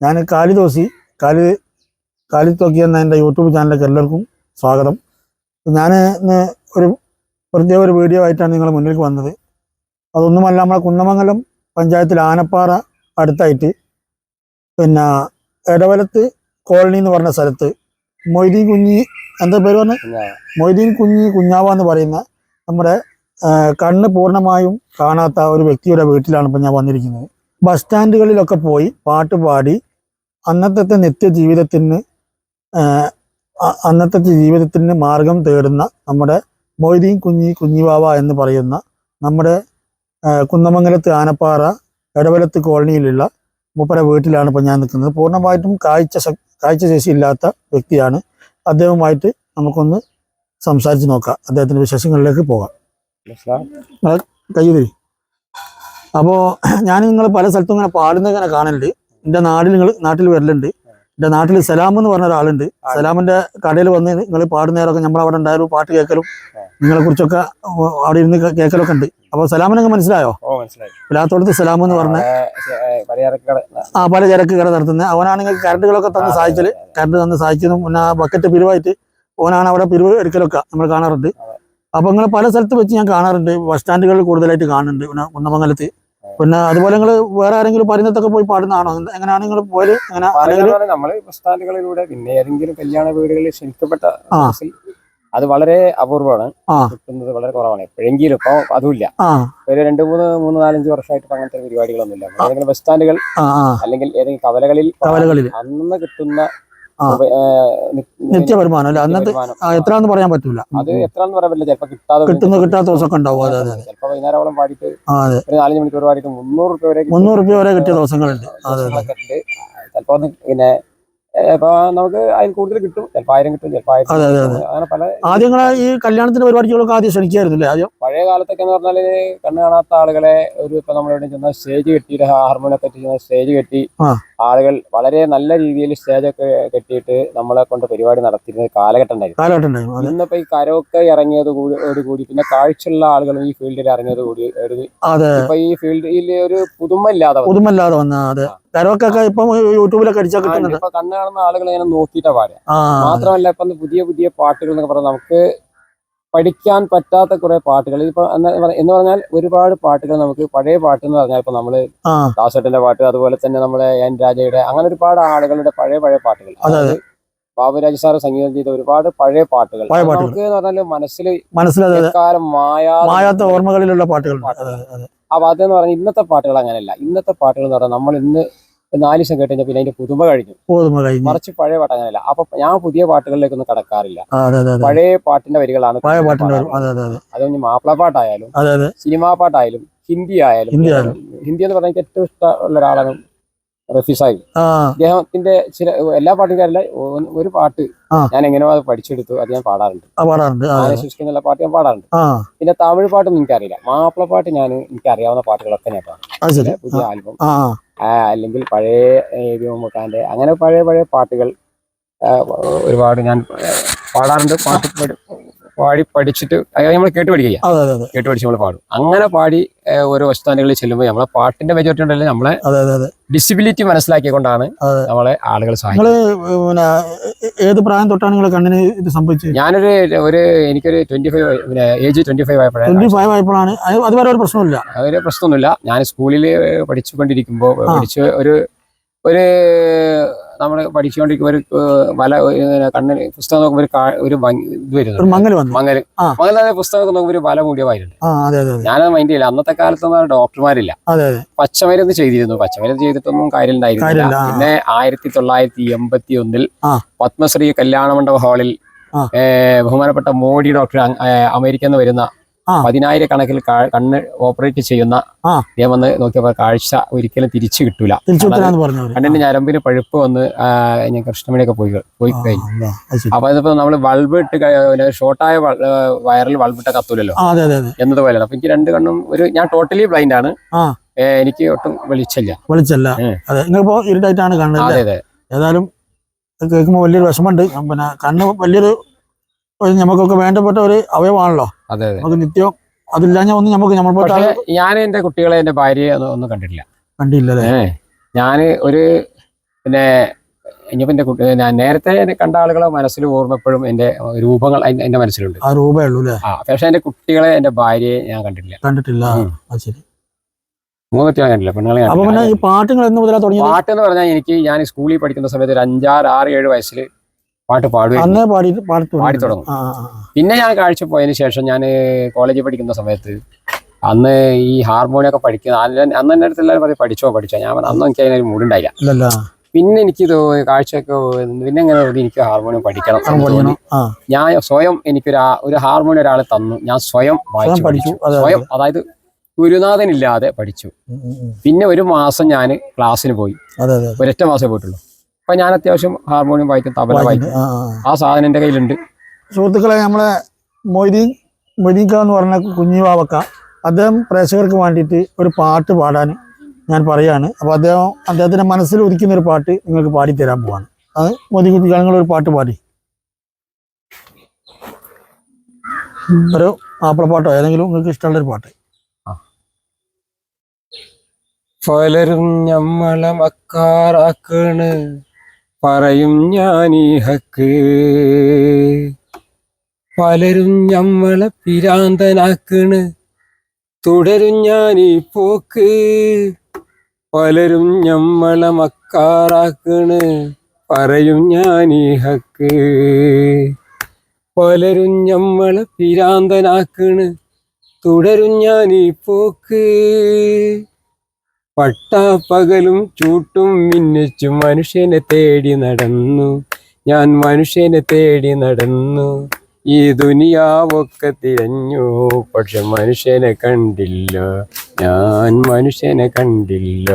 ഞാൻ കാലി ദോസി കാലി കാലി തോക്കി എന്ന എന്റെ യൂട്യൂബ് ചാനലിലേക്ക് എല്ലാവർക്കും സ്വാഗതം. ഞാൻ ഇന്ന് ഒരു പ്രത്യേക ഒരു വീഡിയോ ആയിട്ടാണ് നിങ്ങളുടെ മുന്നിലേക്ക് വന്നത്. അതൊന്നുമല്ല നമ്മളെ കുന്നമംഗലം പഞ്ചായത്തിൽ ആനപ്പാറ അടുത്തായിട്ട് പിന്നെ ഇടവലത്ത് കോളനി എന്ന് പറഞ്ഞ സ്ഥലത്ത് മൊയ്തീൻ കുഞ്ഞി എന്താ പേര് പറഞ്ഞത് മൊയ്തീൻ കുഞ്ഞി കുഞ്ഞാവ എന്ന് പറയുന്ന നമ്മുടെ കണ്ണ് പൂർണമായും കാണാത്ത ഒരു വ്യക്തിയുടെ വീട്ടിലാണ് ഇപ്പം ഞാൻ വന്നിരിക്കുന്നത്. ബസ് സ്റ്റാൻഡുകളിലൊക്കെ പോയി പാട്ട് പാടി അന്നത്തെ നിത്യജീവിതത്തിന് അന്നത്തെ ജീവിതത്തിന് മാർഗം തേടുന്ന നമ്മുടെ മൊയ്തീൻ കുഞ്ഞി കുഞ്ഞിവാവ എന്ന് പറയുന്ന നമ്മുടെ കുന്നമംഗലത്ത് ആനപ്പാറ ഇടവലത്ത് കോളനിയിലുള്ള മൂപ്പര വീട്ടിലാണ് ഇപ്പം ഞാൻ നിൽക്കുന്നത്. പൂർണമായിട്ടും കാഴ്ച കാഴ്ച ശേഷി ഇല്ലാത്ത വ്യക്തിയാണ്. അദ്ദേഹവുമായിട്ട് നമുക്കൊന്ന് സംസാരിച്ച് നോക്കാം. അദ്ദേഹത്തിന്റെ വിശേഷങ്ങളിലേക്ക് പോകാം. കയ്യുതിരി. തരി അപ്പോൾ ഞാൻ നിങ്ങൾ പല സ്ഥലത്തും ഇങ്ങനെ പാടുന്നത് ഇങ്ങനെ കാണലുണ്ട്. എന്റെ നാട്ടിൽ നിങ്ങൾ നാട്ടിൽ വരലുണ്ട്. എന്റെ നാട്ടിൽ സലാം എന്ന് പറഞ്ഞ ഒരാളുണ്ട്. സലാമിന്റെ കടയിൽ വന്ന് നിങ്ങൾ പാടുന്നേരമൊക്കെ നമ്മൾ അവിടെ ഉണ്ടായാലും പാട്ട് കേൾക്കലും നിങ്ങളെ കുറിച്ചൊക്കെ അവിടെ ഇരുന്ന് കേൾക്കലൊക്കെ ഉണ്ട്. അപ്പോൾ സലാമിനൊക്കെ മനസ്സിലായോ? പിലാത്തോടത്ത് സലാം എന്ന് പറഞ്ഞ ആ പല ചരക്ക് കട നടത്തുന്നത് അവനാണെങ്കിൽ കരണ്ടുകളൊക്കെ തന്ന് സഹായിച്ചൽ. കരണ്ട് തന്ന് സഹായിച്ചതും പിന്നെ ആ ബക്കറ്റ് പിരിവായിട്ട് ഓനാണ് അവിടെ പിരിവ് എടുക്കലൊക്കെ നമ്മൾ കാണാറുണ്ട്. അപ്പൊ നിങ്ങൾ പല സ്ഥലത്ത് വെച്ച് ഞാൻ കാണാറുണ്ട്. ബസ് സ്റ്റാൻഡുകളിൽ കൂടുതലായിട്ട് കാണുന്നുണ്ട്. പിന്നെ കുന്നമംഗലത്ത് പിന്നെ അതുപോലെ നിങ്ങൾ വേറെ ആരെങ്കിലും പരിണത്തൊക്കെ പോയി പാടുന്നതാണോ? എങ്ങനെയാണ് നിങ്ങൾ പോയത്? അല്ലെങ്കിൽ ബസ് സ്റ്റാൻഡുകളിലൂടെ പിന്നെ ഏതെങ്കിലും കല്യാണ വീടുകളിൽ ക്ഷണിക്കപ്പെട്ട അത് വളരെ അപൂർവമാണ്. കിട്ടുന്നത് വളരെ കുറവാണ്. എപ്പോഴെങ്കിലും ഇപ്പൊ അതുമില്ല. ഒരു രണ്ട് മൂന്ന് മൂന്ന് നാലഞ്ച് വർഷമായിട്ട് അങ്ങനത്തെ പരിപാടികളൊന്നുമില്ല. ഏതെങ്കിലും ബസ് സ്റ്റാൻഡുകൾ അല്ലെങ്കിൽ ഏതെങ്കിലും കവലകളിൽ കവലകളിൽ. അന്ന് കിട്ടുന്ന നിത്യവരുമാനം അല്ലെ? അന്നത്തെ എത്ര ആ, എത്രയാണെന്ന് പറയാൻ പറ്റൂല. അത് എത്രയാന്ന് പറയാൻ പറ്റില്ല. കിട്ടാതെ കിട്ടുന്ന കിട്ടാത്ത ദിവസമൊക്കെ ഉണ്ടാവും. അതെ അതെ പാടിയിട്ട് ഒരു നാലഞ്ച് മണിക്കൂർ പാടിയിട്ട് മുന്നൂറ് രൂപ വരെ മുന്നൂറ് രൂപ വരെ കിട്ടിയ ദിവസങ്ങളുണ്ട്. അതെ അതെ. പിന്നെ ഇപ്പൊ നമുക്ക് അതിൽ കൂടുതൽ കിട്ടും. ചിലപ്പോൾ ആയിരം കിട്ടും ചിലപ്പോൾ ആയിരത്തി. അങ്ങനെ പല ആദ്യം ഈ കല്യാണത്തിന്റെ പരിപാടികളൊക്കെ ആദ്യം ക്ഷണിക്കായിരുന്നു ആദ്യം? പഴയ കാലത്തൊക്കെ എന്ന് പറഞ്ഞാൽ കണ്ണു കാണാത്ത ആളുകളെ ഒരു ഇപ്പൊ നമ്മളെവിടെ ചെന്ന സ്റ്റേജ് കെട്ടി ഹാർമോണിയൊക്കെ ചെന്ന സ്റ്റേജ് കെട്ടി ആളുകൾ വളരെ നല്ല രീതിയിൽ സ്റ്റേജൊക്കെ കെട്ടിയിട്ട് നമ്മളെ കൊണ്ട് പരിപാടി നടത്തിയിരുന്ന കാലഘട്ടം ഉണ്ടായിരുന്നു. ഇന്നിപ്പോ ഈ കരോക്കെ ഇറങ്ങിയത് കൂടി കൂടി പിന്നെ കാഴ്ചയുള്ള ആളുകളും ഈ ഫീൽഡിൽ ഇറങ്ങിയത് കൂടി ഇപ്പൊ ഈ ഫീൽഡിൽ ഒരു പുതുമ ഇല്ലാതെ വന്നു. പുതുമല്ലാതെ വന്ന അതെ. കരോക്കൊക്കെ ഇപ്പം യൂട്യൂബിലൊക്കെ അടിച്ചാൽ കിട്ടുന്നത്. കിട്ടുന്നുണ്ട് ഇപ്പൊ കണ്ണ് കാണുന്ന ആളുകൾ ഇങ്ങനെ നോക്കിയിട്ടാ പാടുക മാത്രമല്ല ഇപ്പം പുതിയ പുതിയ പാട്ടുകൾ എന്നൊക്കെ പറഞ്ഞാൽ നമുക്ക് പഠിക്കാൻ പറ്റാത്ത കുറെ പാട്ടുകൾ. ഇപ്പൊ എന്ന് പറഞ്ഞാൽ ഒരുപാട് പാട്ടുകൾ നമുക്ക് പഴയ പാട്ട് എന്ന് പറഞ്ഞാൽ ഇപ്പൊ നമ്മൾ ദാസേട്ടന്റെ പാട്ട് അതുപോലെ തന്നെ നമ്മളെ എൻ രാജയുടെ അങ്ങനെ ഒരുപാട് ആളുകളുടെ പഴയ പഴയ പാട്ടുകൾ. ബാബുരാജ് സാറ് സംഗീതം ചെയ്ത ഒരുപാട് പഴയ പാട്ടുകൾ. നമുക്ക് പറഞ്ഞാൽ മനസ്സിൽ മായാതെ മായാത്ത ഓർമ്മകളിലുള്ള പാട്ടുകൾ. ആ അതെന്ന് പറഞ്ഞാൽ ഇന്നത്തെ പാട്ടുകൾ അങ്ങനെയല്ല ഇന്നത്തെ പാട്ടുകൾ എന്ന് പറഞ്ഞാൽ നമ്മൾ ഇന്ന് നാല് ദിവസം കേട്ട് കഴിഞ്ഞാൽ പിന്നെ അതിന്റെ പുതുമ കഴിഞ്ഞു. കഴിഞ്ഞു. മറിച്ച് പഴയ പാട്ട് അങ്ങനെയല്ല അപ്പൊ ഞാൻ പുതിയ പാട്ടുകളിലേക്കൊന്നും കടക്കാറില്ല. പഴയ പാട്ടിന്റെ വരികളാണ് പഴയ പാട്ടിന്റെ. അതെ കഴിഞ്ഞ് മാപ്പിള പാട്ടായാലും സിനിമാ പാട്ടായാലും ഹിന്ദി ആയാലും ഹിന്ദി ആയാലും. ഹിന്ദി എന്ന് പറഞ്ഞാൽ എനിക്ക് ഏറ്റവും ഇഷ്ടമുള്ള ഒരാളാണ് റഫി സാഹിബ്. അദ്ദേഹത്തിന്റെ ചില എല്ലാ പാട്ടുകാരല്ല ഒ- ഒരു പാട്ട് ഞാൻ എങ്ങനെയോ അത് പഠിച്ചെടുത്തു അത് ഞാൻ പാടാറുണ്ട്. സൂക്ഷിക്കുന്ന പാട്ട് ഞാൻ പാടാറുണ്ട്. പിന്നെ തമിഴ് പാട്ടൊന്നും എനിക്കറിയില്ല. മാപ്പിള പാട്ട് ഞാൻ എനിക്ക് അറിയാവുന്ന പാട്ടുകളൊക്കെ ഞാൻ പാടും. പുതിയ ആൽബം. അല്ലെങ്കിൽ പഴയ മമ്മൂക്കാന്റെ അങ്ങനെ പഴയ പഴയ പാട്ടുകൾ ഒരുപാട് ഞാൻ പാടാറുണ്ട്. പാട്ട് പാടി പഠിച്ചിട്ട് നമ്മൾ കേട്ട് പഠിക്കുക കേട്ട് പഠിച്ച് നമ്മൾ പാടും. അങ്ങനെ പാടി ഓരോ സ്ഥാനങ്ങളിൽ ചെല്ലുമ്പോൾ നമ്മളെ പാട്ടിന്റെ മെജോറിറ്റി ഉണ്ടല്ലോ നമ്മളെ ഡിസബിലിറ്റി മനസ്സിലാക്കിക്കൊണ്ടാണ്. നമ്മളെ ആളുകൾ ഏത് പ്രായം തൊട്ടാണ് നിങ്ങൾ കണ്ണിന് ഇത് സംഭവിച്ചത്? ഞാനൊരു ഒരു എനിക്കൊരു twenty five age twenty five ആയപ്പോഴാണ്. ട്വന്റി ഫൈവ് ആയപ്പോഴാണ് അതുവരെ ഒരു പ്രശ്നമില്ല അതൊരു പ്രശ്നമൊന്നുമില്ല. ഞാൻ സ്കൂളിൽ പഠിച്ചുകൊണ്ടിരിക്കുമ്പോൾ പഠിച്ച് ഒരു ഒരു നമ്മൾ പഠിച്ചുകൊണ്ടിരിക്കുമ്പോൾ ഒരു വല കണ്ണിന് പുസ്തകം നോക്കുമ്പോൾ ഒരു കാ- ഒരു ഭംഗി ഇത് ഒരു വരുന്നുണ്ട് മങ്ങൽ വന്നു മങ്ങൽ ആ. നോക്കുമ്പോൾ ഒരു വല കൂടിയ ആ അതെ അതെ അതെ ഞാനത് മൈൻഡ് ചെയ്യില്ല അന്നത്തെ കാലത്തൊന്നും ഡോക്ടർമാരില്ല അതെ അതെ പച്ചമരുന്ന് ചെയ്തിരുന്നു പച്ചമരുന്ന് ചെയ്തിട്ടൊന്നും കാര്യമുണ്ടായിരുന്നില്ല കാര്യമില്ല, ആ. പിന്നെ ആയിരത്തി തൊള്ളായിരത്തി എൺപത്തി ഒന്നിൽ ആ. പത്മശ്രീ കല്യാണമണ്ഡപ ഹാളിൽ ആ. ഏ, ബഹുമാനപ്പെട്ട മോഡി ഡോക്ടർ അങ്- ഏ, അമേരിക്കയിൽ നിന്ന് വരുന്ന. പതിനായിരക്കണക്കിൽ കണ്ണ് ഓപ്പറേറ്റ് ചെയ്യുന്ന. ഞാൻ വന്ന് നോക്കിയപ്പോൾ കാഴ്ച ഒരിക്കലും തിരിച്ചു കിട്ടൂല. കണ്ണിന്റെ ഞരമ്പിന് പഴുപ്പ് വന്ന് ഞാൻ കൃഷ്ണമണിയൊക്കെ പോയി പോയി കഴിഞ്ഞു. അപ്പൊ അതിപ്പോ നമ്മൾ ബൾബ് ഇട്ട് ഷോർട്ടായ വയറിൽ ബൾബ് ഇട്ട കത്തൂലല്ലോ? എന്നതുപോലെ എന്നതുപോലെയാണ് അപ്പൊ എനിക്ക് രണ്ട് കണ്ണും ഒരു ഞാൻ ടോട്ടലി ബ്ലൈൻഡ് ആണ്. എനിക്ക് ഒട്ടും വെളിച്ചല്ല വെളിച്ചല്ല ഏ. അതെ ഇരുട്ടായിട്ടാണ് കാണുന്നത് ഏതായാലും കേൾക്കുമ്പോ കേൾക്കുമ്പോൾ വലിയൊരു വിഷമമുണ്ട്. പിന്നെ കണ്ണ് വലിയൊരു നമുക്കൊക്കെ വേണ്ടപ്പെട്ട ഒരു അവയവാണല്ലോ. അതെ അതെ. നമുക്ക് നിത്യം അതില്ലാഞ്ഞ ഒന്നും നമുക്ക് നമ്മൾ ഞാൻ എന്റെ കുട്ടികളെ എന്റെ ഭാര്യയെ ഒന്നും കണ്ടിട്ടില്ല. കണ്ടില്ല ഞാൻ ഒരു പിന്നെ ഇനിയിപ്പോ എന്റെ കുട്ടി ഞാൻ നേരത്തെ കണ്ട ആളുകളെ മനസ്സിൽ ഓർമ്മപ്പോഴും എന്റെ രൂപങ്ങൾ എന്റെ മനസ്സിലുണ്ട്. ആ രൂപേ ഉള്ളൂ അല്ലേ? ആ പക്ഷെ എന്റെ കുട്ടികളെ എന്റെ ഭാര്യയെ ഞാൻ കണ്ടിട്ടില്ല. കണ്ടിട്ടില്ല. ശരി. പെണ്ണുങ്ങളെ പാട്ട് എന്ന് പറഞ്ഞാൽ എനിക്ക് ഞാൻ സ്കൂളിൽ പഠിക്കുന്ന സമയത്ത് ഒരു അഞ്ചാറ് ആറ് ഏഴ് വയസ്സിൽ പാട്ട് അന്നേ പാടി തുടങ്ങും. പിന്നെ ഞാൻ കാഴ്ച പോയതിന് ശേഷം ഞാൻ കോളേജിൽ പഠിക്കുന്ന സമയത്ത് അന്ന് ഈ ഹാർമോണിയം ഒക്കെ പഠിക്കുന്ന അന്ന് എന്റെ എന്റെ അടുത്ത് എല്ലാവരും പറയും പഠിച്ചോ പഠിച്ചോ? ഞാൻ അന്ന് എനിക്ക് അതിനൊരു മൂടുണ്ടായില്ല പിന്നെ എനിക്ക് കാഴ്ചയൊക്കെ പിന്നെ ഇങ്ങനെ എനിക്ക് ഹാർമോണിയം പഠിക്കണം ഞാൻ സ്വയം എനിക്കൊരു ഒരു ഹാർമോണിയം ഒരാളെ തന്നു. ഞാൻ സ്വയം വായിച്ചു പഠിച്ചു. സ്വയം അതായത് ഗുരുനാഥനില്ലാതെ പഠിച്ചു. പിന്നെ ഒരു മാസം ഞാൻ ക്ലാസ്സിന് പോയി. ഒരൊറ്റ മാസമേ പോയിട്ടുള്ളൂ. അപ്പൊ ഞാൻ അത്യാവശ്യം ഹാർമോണിയം വായിക്കും തബല വായിക്കും ആ സാധനം എന്റെ കയ്യിലുണ്ട്. സുഹൃത്തുക്കളെ നമ്മളെ മൊയ്തീൻ മൊയ്തീൻക എന്ന് പറഞ്ഞ കുഞ്ഞു വാവക്ക അദ്ദേഹം പ്രേക്ഷകർക്ക് വേണ്ടിയിട്ട് ഒരു പാട്ട് പാടാൻ ഞാൻ പറയാണ്. അപ്പോൾ അദ്ദേഹം അദ്ദേഹത്തിന്റെ മനസ്സിൽ ഉദിക്കുന്ന ഒരു പാട്ട് നിങ്ങൾക്ക് പാടിത്തരാൻ പോവാണ്. അത് മൊയ്തീൻ കുട്ടികൾ ഒരു പാട്ട് പാടി. ഒരു മാപ്പിളപ്പാട്ടോ? ഏതെങ്കിലും നിങ്ങൾക്ക് ഇഷ്ടമുള്ള ഒരു പാട്ട്. പലരും ഞമ്മളെ മക്കാറാക്കണ്. പറയും ഈ ഹക്ക്. പലരും ഞമ്മളെ പിരാന്തനാക്കണ്. തുടരും ഈ പോക്ക്. പലരും ഞമ്മളെ മക്കാറാക്കണ്. പറയും ഈ ഹക്ക്. പലരും ഞമ്മളെ പിരാന്തനാക്കണ്. തുടരും ഈ പോക്ക്. പട്ടാപ്പകലും ചൂട്ടും മിന്നിച്ചു മനുഷ്യനെ തേടി നടന്നു. ഞാൻ മനുഷ്യനെ തേടി നടന്നു. ഈ ദുനിയാവൊക്കെ തിരഞ്ഞു. പക്ഷെ മനുഷ്യനെ കണ്ടില്ല. ഞാൻ മനുഷ്യനെ കണ്ടില്ല.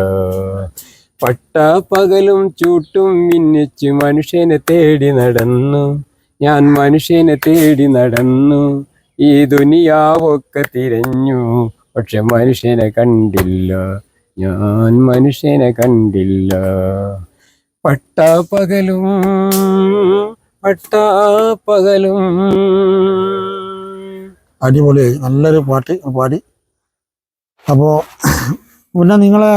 പട്ടാപ്പകലും ചൂട്ടും മിന്നിച്ചു മനുഷ്യനെ തേടി നടന്നു. ഞാൻ മനുഷ്യനെ തേടി നടന്നു. ഈ ദുനിയാവൊക്കെ തിരഞ്ഞു. പക്ഷെ മനുഷ്യനെ കണ്ടില്ല. ഞാൻ മനുഷ്യനെ കണ്ടില്ല. പട്ടാപ്പകലും പട്ടാപ്പകലും അടിപൊളി നല്ലൊരു പാട്ട് പാടി. അപ്പോൾ പിന്നെ നിങ്ങളെ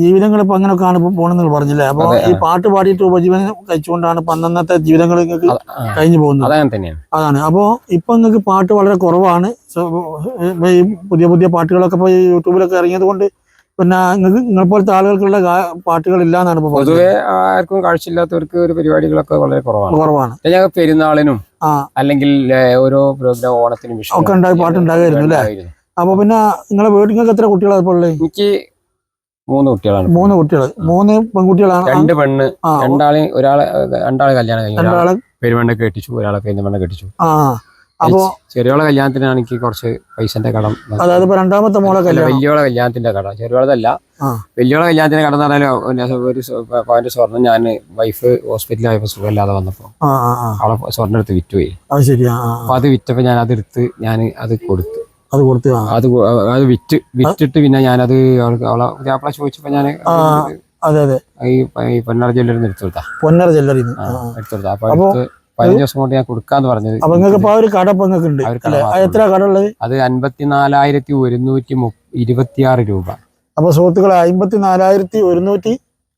ജീവിതങ്ങൾ ഇപ്പൊ അങ്ങനെയൊക്കെയാണ് ഇപ്പൊ പോണെന്ന് പറഞ്ഞില്ലേ? അപ്പൊ ഈ പാട്ട് പാടിയിട്ട് ഉപജീവനം കഴിച്ചുകൊണ്ടാണ് ഇപ്പൊ അന്നന്നത്തെ ജീവിതങ്ങൾ നിങ്ങൾക്ക് കഴിഞ്ഞു പോകുന്നത്. തന്നെയാണ് അതാണ്. അപ്പോൾ ഇപ്പൊ നിങ്ങൾക്ക് പാട്ട് വളരെ കുറവാണ്. ഈ പുതിയ പുതിയ പാട്ടുകളൊക്കെ ഇപ്പൊ യൂട്യൂബിലൊക്കെ ഇറങ്ങിയത് കൊണ്ട് പിന്നെ നിങ്ങൾ പോലത്തെ ആളുകൾക്കുള്ള പാട്ടുകൾ ഇല്ല എന്നാണ് ഇപ്പോൾ പറഞ്ഞത്. പൊതുവെ ആർക്കും കാഴ്ചയില്ലാത്തവർക്ക് ഒരു പരിപാടികളൊക്കെ വളരെ കുറവാണ്. കുറവാണ്. ഞങ്ങൾ പെരുന്നാളിനും അല്ലെങ്കിൽ ഓരോ പ്രോഗ്രാം ഓണത്തിനും ഒക്കെ ഉണ്ടായി പാട്ടുണ്ടാകുമായിരുന്നു അല്ലേ അപ്പൊ പിന്നെ നിങ്ങളെ വീട്ടിൽ എത്ര കുട്ടികളാണ് ഇപ്പോൾ എനിക്ക് മൂന്ന് കുട്ടികളാണ്. മൂന്ന് കുട്ടികൾ മൂന്ന് പെൺകുട്ടികളാണ്. രണ്ട് പെണ്ണ് രണ്ടാളെ ഒരാളെ രണ്ടാളെ കല്യാണം കഴിഞ്ഞു ഒരാളെ പെരുമണ്ണ കെട്ടിച്ചു ഒരാളെ പെരുമണ്ണ കെട്ടിച്ചു. ആ. അപ്പോൾ ചെറിയോളെ കല്യാണത്തിനാണ് എനിക്ക് കുറച്ച് പൈസന്റെ കടം അതായത് രണ്ടാമത്തെ മോളെ കല്യാണം. വലിയോളെ കല്യാണത്തിന്റെ കട. ചെറിയോളതല്ല. വലിയോളെ കല്യാണത്തിന്റെ കട എന്ന് പറഞ്ഞാൽ ഒരു പോയിന്റ് സ്വർണം സ്വർണം ഞാൻ വൈഫ് ഹോസ്പിറ്റലിലായപ്പോ സുഖമില്ലാതെ വന്നപ്പോ അവളെ സ്വർണം എടുത്ത് വിറ്റുപോയി അപ്പൊ അത് വിറ്റപ്പോ ഞാൻ അതെടുത്ത് ഞാൻ അത് കൊടുത്തു. അത് കൊടുത്തു അത് അത് വിറ്റ് വിറ്റിട്ട് പിന്നെ ഞാനത് അവൾക്ക് അവളെ പുതിയാപ്പിള ചോദിച്ചപ്പോ ഞാൻ അതെ അതെ ഈ പൊന്നറ ജ്വല്ലറിന്ന് എടുത്തു കൊടുത്താ. പൊന്നറ ജ്വല്ലറിന്ന് എടുത്തു കൊടുത്താ. അപ്പൊ അപ്പൊ പതിനഞ്ച് ദിവസം കൊണ്ട് ഞാൻ കൊടുക്കാന്ന് പറഞ്ഞത് അപ്പൊ നിങ്ങൾക്ക് ഇപ്പൊ ആ ഒരു കട ഇപ്പൊ നിങ്ങൾക്ക് ഉണ്ട്. എത്ര കട ഉള്ളത്? അത് അൻപത്തിനാലായിരത്തി ഒരുന്നൂറ്റി ഇരുപത്തിയാറ് രൂപ. അപ്പൊ സുഹൃത്തുക്കളെ അമ്പത്തിനാലായിരത്തി ഒരുന്നൂറ്റി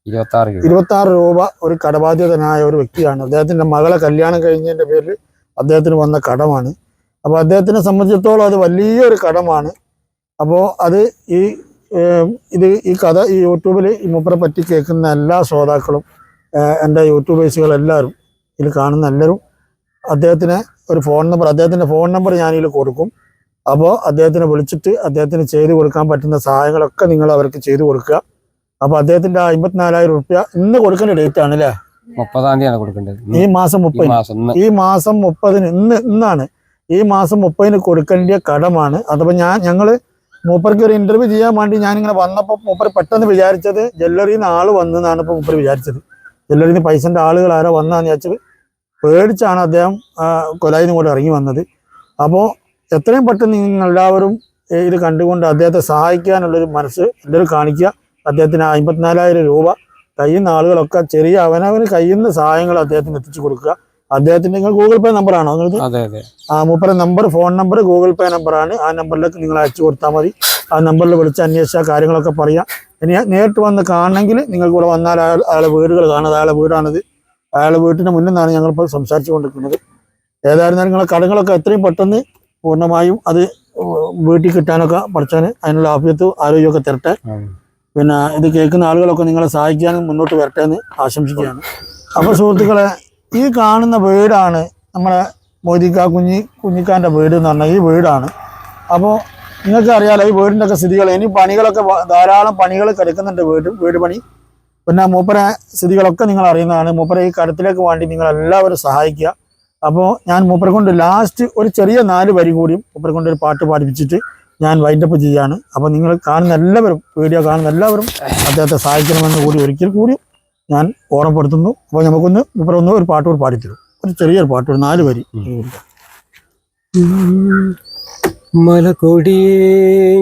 ഇരുപത്തി ആറ് രൂപ ഒരു കടബാധ്യതനായ ഒരു വ്യക്തിയാണ്. അദ്ദേഹത്തിന്റെ മകളെ കല്യാണം കഴിഞ്ഞതിന്റെ പേരിൽ അദ്ദേഹത്തിന് വന്ന കടമാണ്. അപ്പോൾ അദ്ദേഹത്തിനെ സംബന്ധിച്ചിടത്തോളം അത് വലിയൊരു കടമാണ്. അപ്പോൾ അത് ഈ ഇത് ഈ കഥ ഈ യൂട്യൂബിൽ ഈ മൂപ്പരെ പറ്റി കേൾക്കുന്ന എല്ലാ ശ്രോതാക്കളും എന്റെ യൂട്യൂബേഴ്സുകളെല്ലാവരും ഇതിൽ കാണുന്ന എല്ലാവരും അദ്ദേഹത്തിന് ഒരു ഫോൺ നമ്പർ അദ്ദേഹത്തിന്റെ ഫോൺ നമ്പർ ഞാൻ ഇതിൽ കൊടുക്കും. അപ്പോൾ അദ്ദേഹത്തിനെ വിളിച്ചിട്ട് അദ്ദേഹത്തിന് ചെയ്തു കൊടുക്കാൻ പറ്റുന്ന സഹായങ്ങളൊക്കെ നിങ്ങൾ അവർക്ക് ചെയ്തു കൊടുക്കുക. അപ്പോൾ അദ്ദേഹത്തിന്റെ അമ്പത്തിനാലായിരം റുപ്യ ഇന്ന് കൊടുക്കേണ്ട ഡേറ്റ് ആണ് അല്ലേ? മുപ്പതാം തീയതിയാണ് കൊടുക്കേണ്ടത്. ഈ മാസം മുപ്പതിന് ഈ മാസം മുപ്പതിന് ഇന്ന് ഇന്നാണ്. ഈ മാസം മുപ്പതിന് കൊടുക്കേണ്ട കടമാണ്. അതപ്പോൾ ഞാൻ ഞങ്ങൾ മൂപ്പർക്ക് ഒരു ഇന്റർവ്യൂ ചെയ്യാൻ വേണ്ടി ഞാനിങ്ങനെ വന്നപ്പോൾ മൂപ്പർ പെട്ടെന്ന് വിചാരിച്ചത് ജ്വല്ലറിയിൽ നിന്ന് ആൾ വന്നെന്നാണ് ഇപ്പോൾ മൂപ്പർ വിചാരിച്ചത്. ജ്വല്ലറിയിൽ നിന്ന് പൈസന്റെ ആളുകൾ ആരോ വന്നതെന്ന് വെച്ച് പേടിച്ചാണ് അദ്ദേഹം കൊലായിന്ന് കൂടെ ഇറങ്ങി വന്നത്. അപ്പോൾ എത്രയും പെട്ടെന്ന് നിങ്ങൾ എല്ലാവരും ഇത് കണ്ടുകൊണ്ട് അദ്ദേഹത്തെ സഹായിക്കാനുള്ളൊരു മനസ്സ് എല്ലാവരും കാണിക്കുക. അദ്ദേഹത്തിന് അമ്പത്തിനാലായിരം രൂപ കഴിയുന്ന ആളുകളൊക്കെ ചെറിയ അവനവന് കഴിയുന്ന സഹായങ്ങൾ അദ്ദേഹത്തിന് എത്തിച്ചു കൊടുക്കുക. അദ്ദേഹത്തിന്റെ നിങ്ങൾ ഗൂഗിൾ പേ നമ്പർ നമ്പറാണോ നിങ്ങൾക്ക് അതെ അതെ. ആ മൂപ്പര number phone number Google Pay നമ്പറാണ് ആ നമ്പറിലേക്ക് നിങ്ങൾ അയച്ചു കൊടുത്താൽ മതി. ആ നമ്പറിൽ വിളിച്ച് അന്വേഷിച്ച കാര്യങ്ങളൊക്കെ പറയാം. ഇനി നേരിട്ട് വന്ന് കാണണമെങ്കിൽ നിങ്ങൾ കൂടെ വന്നാൽ അയാൾ അയാളെ വീടുകൾ കാണുന്നത് അയാളെ വീടാണിത്. അയാളെ വീട്ടിന് മുന്നിൽ നിന്നാണ് ഞങ്ങളിപ്പോൾ സംസാരിച്ചു കൊണ്ടിരിക്കുന്നത്. ഏതായിരുന്നാലും നിങ്ങളെ കടങ്ങളൊക്കെ എത്രയും പെട്ടെന്ന് പൂർണമായും അത് വീട്ടിൽ കിട്ടാനൊക്കെ പഠിച്ചാൽ അതിനുള്ള ആഭ്യത്വം ആരോഗ്യമൊക്കെ തരട്ടെ. പിന്നെ ഇത് കേൾക്കുന്ന ആളുകളൊക്കെ നിങ്ങളെ സഹായിക്കാനും മുന്നോട്ട് വരട്ടെ എന്ന് ആശംസിക്കുകയാണ്. അപ്പോൾ സുഹൃത്തുക്കളെ ഈ കാണുന്ന വീടാണ് നമ്മളെ മോദിക്ക കുഞ്ഞി കുഞ്ഞിക്കാന്റെ വീട് എന്ന് പറഞ്ഞാൽ ഈ വീടാണ്. അപ്പോൾ നിങ്ങൾക്ക് അറിയാലോ ഈ വീടിന്റെ ഒക്കെ സ്ഥിതികൾ. ഇനി പണികളൊക്കെ ധാരാളം പണികൾ കിടക്കുന്നുണ്ട് വീട് വീട് പണി. പിന്നെ മൂപ്പര സ്ഥിതികളൊക്കെ നിങ്ങൾ അറിയുന്നതാണ് മൂപ്പര ഈ കടത്തിലേക്ക് വേണ്ടി നിങ്ങൾ എല്ലാവരും സഹായിക്കുക. അപ്പോൾ ഞാൻ മൂപ്പരെ കൊണ്ട് ലാസ്റ്റ് ഒരു ചെറിയ നാല് വരി കൂടിയും മൂപ്പരെ കൊണ്ട് ഒരു പാട്ട് പാടിപ്പിച്ചിട്ട് ഞാൻ വൈൻഡപ്പ് ചെയ്യാണ്. അപ്പോൾ നിങ്ങൾ കാണുന്ന എല്ലാവരും വീഡിയോ കാണുന്ന എല്ലാവരും അദ്ദേഹത്തെ സഹായിക്കണമെന്ന് കൂടി ഒരിക്കൽ കൂടി ഞാൻ ഓർമ്മപ്പെടുത്തുന്നു. അപ്പോൾ നമുക്കൊന്ന് മൂപ്പര ഒന്ന് ഒരു പാട്ട് കൂടി പാടിത്തരും. ഒരു ചെറിയൊരു പാട്ട് ഒരു നാല് വരി. മലകൊടിയേ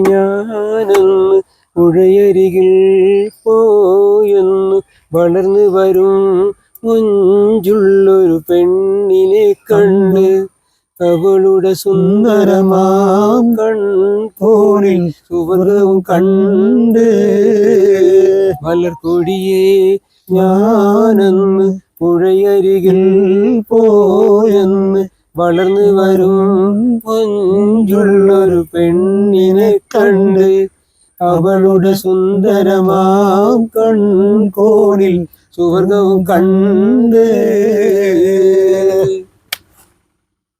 ഞാനൊന്ന് പുഴയരികിൽ പോയെന്നു വളർന്നു വരും മുഞ്ചുള്ളൊരു പെണ്ണിനെ കണ്ട് അവളുടെ സുന്ദരമാം കൺകോണിൽ സുവർഗവും കണ്ട് മലർക്കൊടിയെ ഞാനെന്ന് പുഴയരികിൽ പോയെന്ന് വളർന്നു വരും കൊഞ്ചുള്ളൊരു പെണ്ണിനെ കണ്ട് അവളുടെ സുന്ദരമാം കൺകോണിൽ സുവർഗവും കണ്ട്.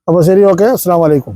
അപ്പോൾ ശരി ഓക്കെ. അസ്സാം വലൈക്കും